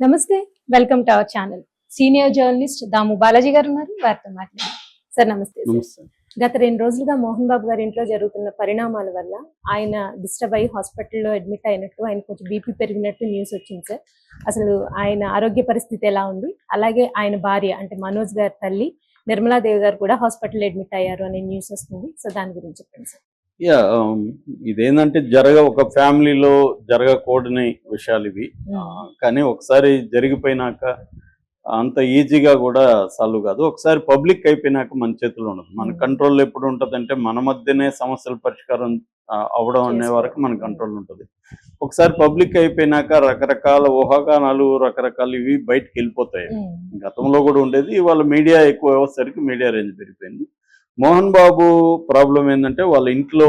నమస్తే welcome to our channel. Senior journalist Damu Balaji గారు ఉన్నారు వారితో మాట్లాడారు సార్ నమస్తే గత రెండు రోజులుగా మోహన్ బాబు గారి ఇంట్లో జరుగుతున్న పరిణామాల వల్ల ఆయన డిస్టర్బ్ అయ్యి హాస్పిటల్లో అడ్మిట్ అయినట్టు ఆయన కొంచెం బీపీ పెరిగినట్టు న్యూస్ వచ్చింది సార్. అసలు ఆయన ఆరోగ్య పరిస్థితి ఎలా ఉంది? అలాగే ఆయన భార్య అంటే మనోజ్ గారి తల్లి నిర్మలాదేవి గారు కూడా హాస్పిటల్ అడ్మిట్ అయ్యారు అనే న్యూస్ వస్తుంది. సో దాని గురించి చెప్పండి సార్. యా um, ఇదేంటంటే జరగ ఒక ఫ్యామిలీలో జరగకూడని విషయాలు ఇవి. కానీ ఒకసారి జరిగిపోయినాక అంత ఈజీగా కూడా సాల్వ్ కాదు. ఒకసారి పబ్లిక్ అయిపోయినాక మన చేతిలో ఉండదు. మన. కంట్రోల్ ఎప్పుడు ఉంటుంది అంటే మన మధ్యనే సమస్యల పరిష్కారం అవడం అనే. వరకు మన కంట్రోల్ ఉంటుంది. ఒకసారి పబ్లిక్ అయిపోయినాక రకరకాల ఊహాగానాలు రకరకాల ఇవి బయటకు వెళ్ళిపోతాయి. గతంలో కూడా ఉండేది. ఇవాళ మీడియా ఎక్కువ అయ్యేసరికి మీడియా రేంజ్ పెరిగిపోయింది. మోహన్ బాబు ప్రాబ్లం ఏంటంటే వాళ్ళ ఇంట్లో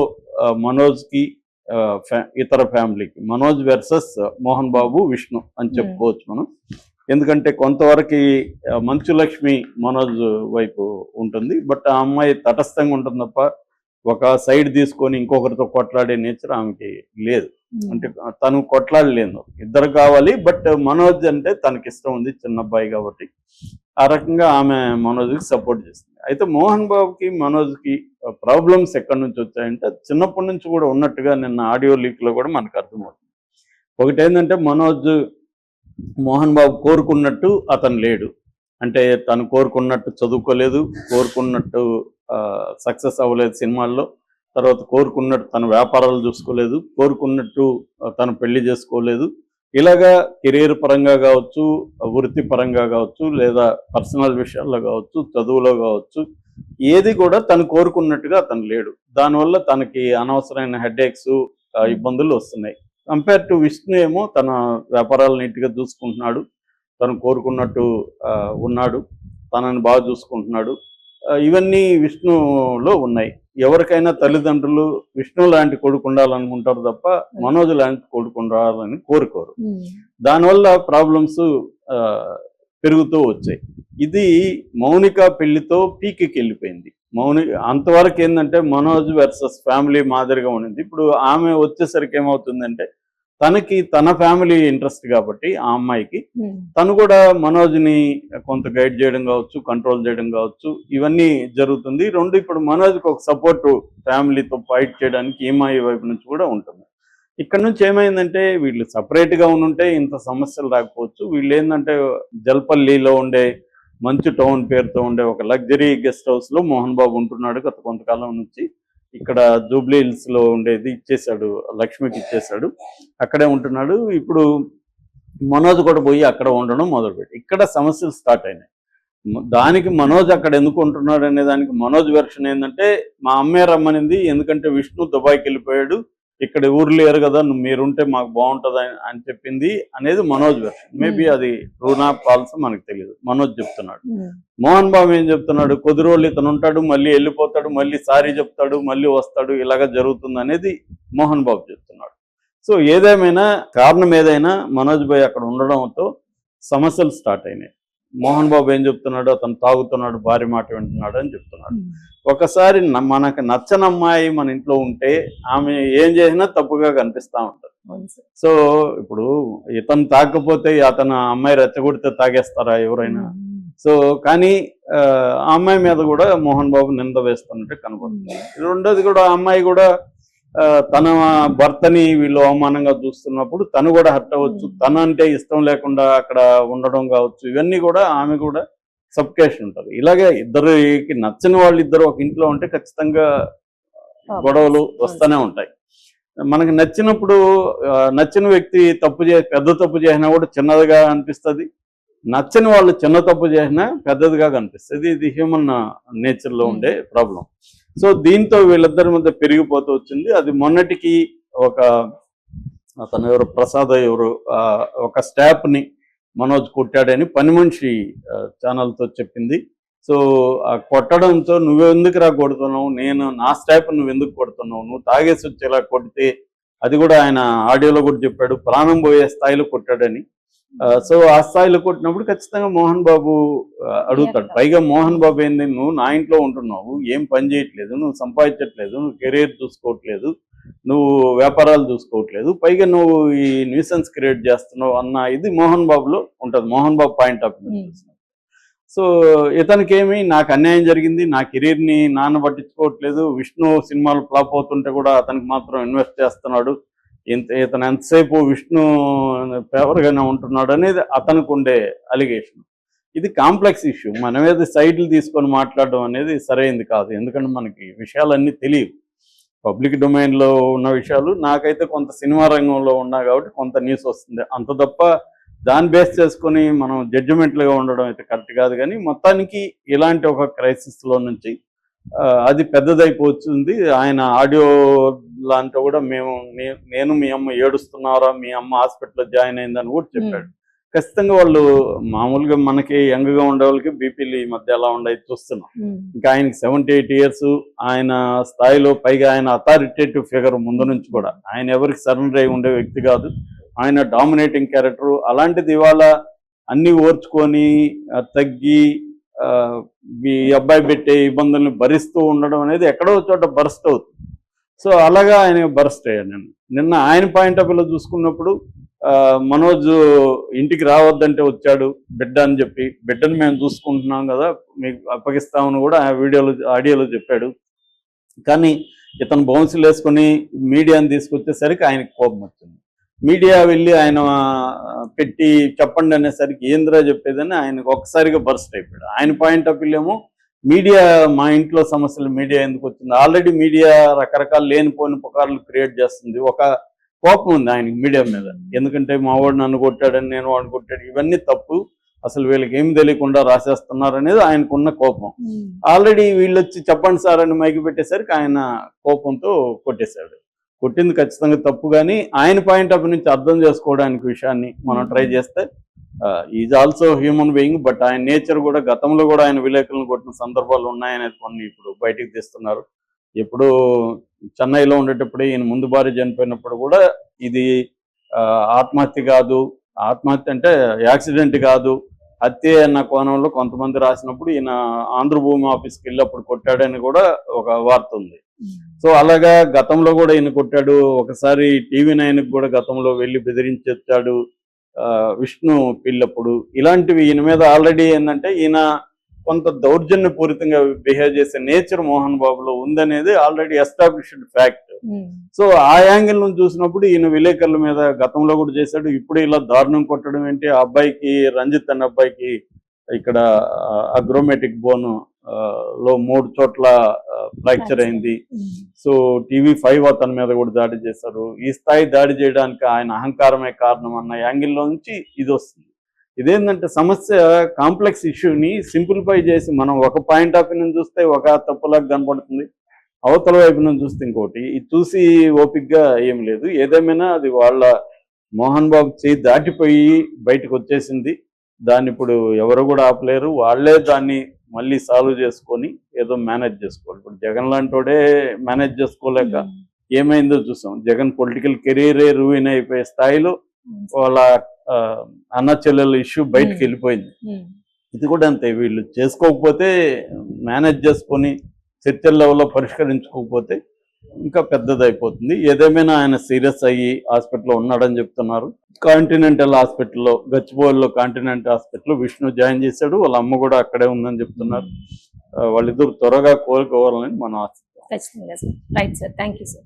మనోజ్కి ఇతర ఫ్యామిలీకి మనోజ్ వెర్సెస్ మోహన్ బాబు విష్ణు అని చెప్పుకోవచ్చు మనం. ఎందుకంటే కొంతవరకు ఆ, మంచు లక్ష్మి మనోజ్ వైపు ఉంటుంది బట్ ఆ అమ్మాయి తటస్థంగా ఉంటుంది తప్ప ఒక సైడ్ తీసుకొని ఇంకొకరితో కొట్లాడే నేచర్ ఆమెకి లేదు. Hmm. అంటే తను కొట్లాడలేదు. ఇద్దరు కావాలి బట్ మనోజ్ అంటే తనకి ఇష్టం ఉంది చిన్న అబ్బాయి కాబట్టి ఆ రకంగా ఆమె మనోజ్కి సపోర్ట్ చేస్తుంది అయితే మోహన్ బాబుకి మనోజ్కి ప్రాబ్లమ్స్ ఎక్కడి నుంచి వచ్చాయంటే చిన్నప్పటి నుంచి కూడా ఉన్నట్టుగా నిన్న ఆడియో లీక్లో కూడా మనకు అర్థమవుతుంది. ఒకటి ఏంటంటే మనోజ్ మోహన్ బాబు కోరుకున్నట్టు అతను లేడు. అంటే తను కోరుకున్నట్టు చదువుకోలేదు కోరుకున్నట్టు సక్సెస్ అవ్వలేదు సినిమాల్లో. తర్వాత కోరుకున్నట్టు తన వ్యాపారాలు చూసుకోలేదు కోరుకున్నట్టు తను పెళ్ళి చేసుకోలేదు. ఇలాగా కెరీర్ పరంగా కావచ్చు వృత్తి పరంగా కావచ్చు లేదా పర్సనల్ విషయాల్లో కావచ్చు చదువులో కావచ్చు ఏది కూడా తను కోరుకున్నట్టుగా అతను లేడు. దానివల్ల తనకి అనవసరమైన హెడేక్స్ ఇబ్బందులు వస్తున్నాయి. కంపేర్ టు విష్ణు ఏమో తన వ్యాపారాలు నీట్గా చూసుకుంటున్నాడు తను కోరుకున్నట్టు ఉన్నాడు తనని బాగా చూసుకుంటున్నాడు. ఇవన్నీ విష్ణులో ఉన్నాయి. ఎవరికైనా తల్లిదండ్రులు విష్ణు లాంటి కొడుకు ఉండాలనుకుంటారు తప్ప మనోజ్ లాంటి కొడుకు ఉండాలని కోరుకోరు. దానివల్ల ప్రాబ్లమ్స్ పెరుగుతూ వచ్చాయి. ఇది మౌనిక పెళ్ళితో పీక్కి వెళ్ళిపోయింది. మౌని అంతవరకు ఏంటంటే మనోజ్ వర్సెస్ ఫ్యామిలీ మాదిరిగా ఉండింది. ఇప్పుడు ఆమె వచ్చేసరికి ఏమవుతుందంటే తనకి తన ఫ్యామిలీ ఇంట్రెస్ట్ కాబట్టి ఆ అమ్మాయికి. తను కూడా మనోజ్ని కొంత గైడ్ చేయడం కావచ్చు కంట్రోల్ చేయడం కావచ్చు ఇవన్నీ జరుగుతుంది. రెండు ఇప్పుడు మనోజ్కి ఒక సపోర్ట్ ఫ్యామిలీతో ఫైట్ చేయడానికి ఈమాయి వైపు నుంచి కూడా ఉంటుంది. ఇక్కడ నుంచి ఏమైందంటే వీళ్ళు సపరేట్గా ఉంటే ఇంత సమస్యలు రాకపోవచ్చు. వీళ్ళు ఏంటంటే జల్పల్లిలో ఉండే మంచు టౌన్ పేరుతో ఉండే ఒక లగ్జరీ గెస్ట్ హౌస్లో మోహన్ బాబు ఉంటున్నాడు గత కొంతకాలం నుంచి. ఇక్కడ జూబ్లీ హిల్స్లో ఉండేది ఇచ్చేశాడు లక్ష్మికి ఇచ్చేశాడు. అక్కడే ఉంటున్నాడు. ఇప్పుడు మనోజ్ కూడా పోయి అక్కడ ఉండడం మొదలుపెట్టి ఇక్కడ సమస్యలు స్టార్ట్ అయినాయి. దానికి మనోజ్ అక్కడ ఎందుకు ఉంటున్నాడు అనే దానికి మనోజ్ వెర్షన్ ఏంటంటే మా అమ్మే రమ్మనింది ఎందుకంటే విష్ణు దుబాయ్కి వెళ్ళిపోయాడు. ఇక్కడ ఊరు లేరు కదా మీరుంటే మాకు బాగుంటుంది అని- అని చెప్పింది అనేది మనోజ్ వెర్షన్ మేబీ అది ట్రూనా ఫాల్స్ మనకు తెలియదు. మనోజ్ చెప్తున్నాడు. ఉమ్. మోహన్ బాబు ఏం చెప్తున్నాడు? కొద్ది రోజులు ఇతను ఉంటాడు మళ్ళీ వెళ్ళిపోతాడు మళ్ళీ సారీ చెప్తాడు మళ్ళీ వస్తాడు ఇలాగ జరుగుతుంది అనేది మోహన్ బాబు చెప్తున్నాడు. సో ఏదేమైనా కారణం ఏదైనా మనోజ్ భాయ్ అక్కడ ఉండడంతో సమస్యలు స్టార్ట్ అయినాయి. మోహన్ బాబు ఏం చెప్తున్నాడు అతను తాగుతున్నాడు భార్య మాట వింటున్నాడు అని చెప్తున్నాడు. ఒకసారి మనకు నచ్చని అమ్మాయి మన ఇంట్లో ఉంటే ఆమె ఏం చేసినా తప్పుగా కనిపిస్తా ఉంటుంది సార్. సో ఇప్పుడు ఇతను తాకపోతే అతను అమ్మాయి రెచ్చగొడితే తాగేస్తారా ఎవరైనా. సో కానీ ఆ అమ్మాయి మీద కూడా మోహన్ బాబు నింద వేస్తున్నట్టు కనబడుతుంది రెండోది కూడా అమ్మాయి కూడా తన భర్తని వీళ్ళు అవమానంగా చూస్తున్నప్పుడు తను కూడా హర్ట్ అవ్వచ్చు. తన అంటే ఇష్టం లేకుండా అక్కడ ఉండడం కావచ్చు. ఇవన్నీ కూడా ఆమె కూడా సబ్కేషన్ ఉంటుంది. ఇలాగే ఇద్దరికి నచ్చని వాళ్ళు ఇద్దరు ఒక ఇంట్లో ఉంటే ఖచ్చితంగా గొడవలు వస్తూనే ఉంటాయి. మనకి నచ్చినప్పుడు నచ్చిన వ్యక్తి తప్పు చే పెద్ద తప్పు చేసినా కూడా చిన్నదిగా అనిపిస్తుంది. నచ్చని వాళ్ళు చిన్న తప్పు చేసినా పెద్దదిగా కనిపిస్తుంది. ఇది హ్యూమన్ నేచర్లో ఉండే ప్రాబ్లం సో దీంతో వీళ్ళిద్దరి మధ్య పెరిగిపోతూ వచ్చింది. అది మొన్నటికి ఒక అతను ఎవరు ప్రసాద్ ఎవరు ఒక స్టాప్ని మనోజ్ కొట్టాడని పని మనిషి ఛానల్తో చెప్పింది. సో ఆ కొట్టడంతో నువ్వెందుకు రా కొడుతున్నావు? నేను నా స్టాప్ నువ్వు ఎందుకు కొడుతున్నావు? నువ్వు తాగేసి వచ్చేలా కొడితే అది కూడా ఆయన ఆడియోలో కూడా చెప్పాడు. ప్రాణం పోయే స్థాయిలో కొట్టాడని. సో ఆ స్థాయిలో కొట్టినప్పుడు ఖచ్చితంగా మోహన్ బాబు అడుగుతాడు. పైగా మోహన్ బాబు ఏంది నువ్వు నా ఇంట్లో ఉంటున్నావు ఏం పని చేయట్లేదు నువ్వు సంపాదించట్లేదు నువ్వు కెరీర్ చూసుకోవట్లేదు నువ్వు వ్యాపారాలు చూసుకోవట్లేదు పైగా నువ్వు ఈ న్యూసెన్స్ క్రియేట్ చేస్తున్నావు అన్న ఇది మోహన్ బాబులో ఉంటుంది Mohan Babu point of view. Hmm. So ఇతనికి ఏమి నాకు అన్యాయం జరిగింది నా కెరీర్ని నాన్న పట్టించుకోవట్లేదు విష్ణు సినిమాలు ఫ్లాప్ అవుతుంటే కూడా అతనికి మాత్రం ఇన్వెస్ట్ చేస్తున్నాడు. ఇంత ఇతను ఎంతసేపు విష్ణు ఫేవర్గానే ఉంటున్నాడు అనేది అతనికి ఉండే అలిగేషన్ ఇది కాంప్లెక్స్ ఇష్యూ మన మీద సైడ్లు తీసుకొని మాట్లాడడం అనేది సరైనది కాదు. ఎందుకంటే మనకి విషయాలన్నీ తెలియవు. పబ్లిక్ డొమైన్లో ఉన్న విషయాలు నాకైతే కొంత సినిమా రంగంలో ఉన్నా కాబట్టి కొంత న్యూస్ వస్తుంది. అంత తప్ప దాన్ని బేస్ చేసుకొని మనం జడ్జిమెంట్లుగా ఉండడం అయితే కరెక్ట్ కాదు. కానీ మొత్తానికి ఇలాంటి ఒక క్రైసిస్లో నుంచి అది పెద్దదైపోతుంది. ఆయన ఆడియో లాంటి కూడా మేము నేను మీ అమ్మ ఏడుస్తున్నారా మీ అమ్మ హాస్పిటల్లో జాయిన్ అయిందని కూడా చెప్పాడు. ఖచ్చితంగా వాళ్ళు మామూలుగా మనకి యంగ్గా ఉండే వాళ్ళకి బీపీలు ఈ మధ్య ఎలా ఉండేది చూస్తున్నాం. ఇంకా ఆయనకి సెవెంటీ ఎయిట్ ఇయర్స్ ఆయన స్థాయిలో పైగా ఆయన అథారిటేటివ్ ఫిగర్ ముందు నుంచి కూడా. ఆయన ఎవరికి సరెండర్ అయి ఉండే వ్యక్తి కాదు. ఆయన డామినేటింగ్ క్యారెక్టర్. అలాంటిది ఇవాళ అన్ని ఓర్చుకొని తగ్గి ఆ, అబ్బాయి పెట్టే ఇబ్బందుల్ని భరిస్తూ ఉండడం అనేది ఎక్కడో చోట బర్స్ట్ అవుతుంది. సో అలాగా ఆయన బర్స్ట్ అయ్యాను నేను. నిన్న ఆయన పాయింట్ ఆఫ్ వ్యూలో చూసుకున్నప్పుడు ఆ, మనోజ్ ఇంటికి రావద్దంటే వచ్చాడు బిడ్డ అని చెప్పి బిడ్డను మేము చూసుకుంటున్నాం కదా మీకు అప్పగిస్తామని కూడా ఆ వీడియోలో ఆడియోలో చెప్పాడు. కానీ ఇతను బౌన్సులు వేసుకొని మీడియాని తీసుకొచ్చేసరికి ఆయనకి కోపం వచ్చింది. మీడియా వెళ్ళి ఆయన పెట్టి చెప్పండి అనేసరికి ఏంద్రా చెప్పేదని ఆయనకు ఒక్కసారిగా బర్స్ట్ అయిపోయాడు. ఆయన పాయింట్ ఆఫ్ వ్యూ ఏమో మీడియా మా ఇంట్లో సమస్యలు మీడియా ఎందుకు వచ్చింది? ఆల్రెడీ మీడియా రకరకాల లేనిపోని పుకార్లు క్రియేట్ చేస్తుంది. ఒక కోపం ఉంది ఆయనకి మీడియా మీద. ఎందుకంటే మా వాడు నన్ను కొట్టాడని నేను వాడిని కొట్టాడు. ఇవన్నీ తప్పు. అసలు వీళ్ళకి ఏమి తెలియకుండా రాసేస్తున్నారు అనేది ఆయనకున్న కోపం. ఆల్రెడీ వీళ్ళు వచ్చి చెప్పండి సార్ అని మైకి పెట్టేసరికి ఆయన కోపంతో కొట్టేశాడు. కొట్టింది ఖచ్చితంగా తప్పు కానీ ఆయన పాయింట్ ఆఫ్ నుంచి అర్థం చేసుకోవడానికి విషయాన్ని మనం ట్రై చేస్తే is also human being but ఆయన నేచర్ కూడా గతంలో కూడా ఆయన విలేకరులను కొట్టిన సందర్భాలు ఉన్నాయనేది కొన్ని ఇప్పుడు బయటికి తీస్తున్నారు. ఎప్పుడు చెన్నైలో ఉండేటప్పుడు ఈయన ముందు భార్య చనిపోయినప్పుడు కూడా ఇది ఆ, ఆత్మహత్య కాదు. ఆత్మహత్య అంటే యాక్సిడెంట్ కాదు. హత్య అన్న కోణంలో కొంతమంది రాసినప్పుడు ఈయన ఆంధ్రభూమి ఆఫీస్కి వెళ్ళినప్పుడు కొట్టాడని కూడా ఒక వార్త ఉంది. సో అలాగా గతంలో కూడా ఈయన కొట్టాడు. ఒకసారి టీవీ నైన్కి కూడా గతంలో వెళ్ళి బెదిరించి వచ్చాడు ఆ, విష్ణు పిల్లప్పుడు ఇలాంటివి ఈయన మీద ఆల్రెడీ ఏంటంటే ఈయన కొంత దౌర్జన్యపూరితంగా బిహేవ్ చేసే నేచర్ మోహన్ బాబులో ఉందనేది already established fact. Um, so ఆ యాంగిల్ నుంచి చూసినప్పుడు ఈయన విలేకరుల మీద గతంలో కూడా చేశాడు. ఇప్పుడు ఇలా దారుణం కొట్టడం ఏంటి? ఆ అబ్బాయికి రంజిత్ అనే అబ్బాయికి ఇక్కడ అగ్రోమేటిక్ బోన్లో మూడు చోట్ల ఫ్రాక్చర్ అయింది. ఉమ్, సో టీవీ ఫైవ్ అతని మీద కూడా దాడి చేశారు. ఈ స్థాయి దాడి చేయడానికి ఆయన అహంకారమే కారణం అన్న యాంగిల్లో నుంచి ఇది వస్తుంది. ఇదేంటంటే సమస్య కాంప్లెక్స్ ఇష్యూని సింప్లిఫై చేసి మనం ఒక పాయింట్ ఆఫ్ వ్యూ చూస్తే ఒక తప్పులాగా కనపడుతుంది. అవతల వైపు నుంచి చూస్తే ఇంకోటి. ఇది చూసి ఓపిక్గా ఏం లేదు. ఏదేమైనా అది వాళ్ళ మోహన్ బాబు చేయి దాటిపోయి బయటకు వచ్చేసింది. దాన్ని ఇప్పుడు ఎవరు కూడా ఆపలేరు. వాళ్ళే దాన్ని మళ్ళీ సాల్వ్ చేసుకొని ఏదో మేనేజ్ చేసుకోవాలి. ఇప్పుడు జగన్ లాంటోడే మేనేజ్ చేసుకోలేక ఏమైందో చూసాం. జగన్ పొలిటికల్ కెరీరే రూయిన్ అయిపోయే స్థాయిలో వాళ్ళ అన్న చెల్లెల ఇష్యూ బయటకు. వెళ్ళిపోయింది. ఇది కూడా అంతే. వీళ్ళు చేసుకోకపోతే మేనేజ్ చేసుకొని చర్చల లెవెల్లో పరిష్కరించుకోకపోతే ఇంకా పెద్దదైపోతుంది. ఏదేమైనా ఆయన సీరియస్ అయ్యి హాస్పిటల్లో ఉన్నాడని చెప్తున్నారు. కాంటినెంటల్ హాస్పిటల్లో గచ్చిబౌలిలో కాంటినెంట్ హాస్పిటల్లో విష్ణు జాయిన్ చేశాడు. వాళ్ళ అమ్మ కూడా అక్కడే ఉందని చెప్తున్నారు. వాళ్ళిద్దరు త్వరగా కోలుకోవాలని మనం ఆశిస్తాం ఖచ్చితంగా sir. Right sir. Thank you sir.